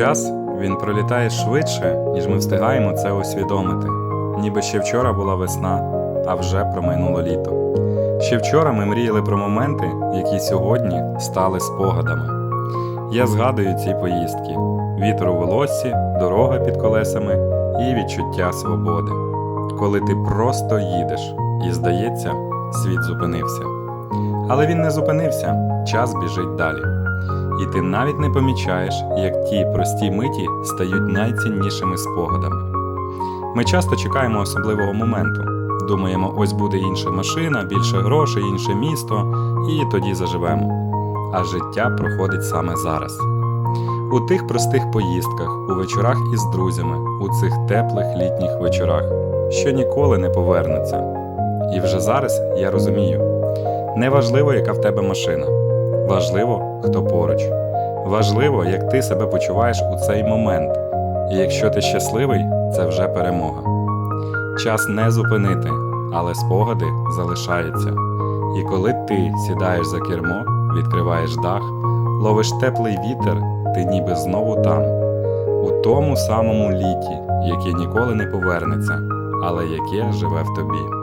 Час він пролітає швидше, ніж ми встигаємо це усвідомити. Ніби ще вчора була весна, а вже промайнуло літо. Ще вчора ми мріяли про моменти, які сьогодні стали спогадами. Я згадую ці поїздки: вітер у волоссі, дорога під колесами і відчуття свободи. Коли ти просто їдеш, і здається, світ зупинився. Але він не зупинився, час біжить далі. І ти навіть не помічаєш, як ті прості миті стають найціннішими спогадами. Ми часто чекаємо особливого моменту. Думаємо, ось буде інша машина, більше грошей, інше місто, і тоді заживемо. А життя проходить саме зараз. У тих простих поїздках, у вечорах із друзями, у цих теплих літніх вечорах, що ніколи не повернуться. І вже зараз я розумію: неважливо, яка в тебе машина, важливо, хто поруч. Важливо, як ти себе почуваєш у цей момент. І якщо ти щасливий, це вже перемога. Час не зупинити, але спогади залишаються. І коли ти сідаєш за кермо, відкриваєш дах, ловиш теплий вітер, ти ніби знову там, у тому самому літі, яке ніколи не повернеться, але яке живе в тобі.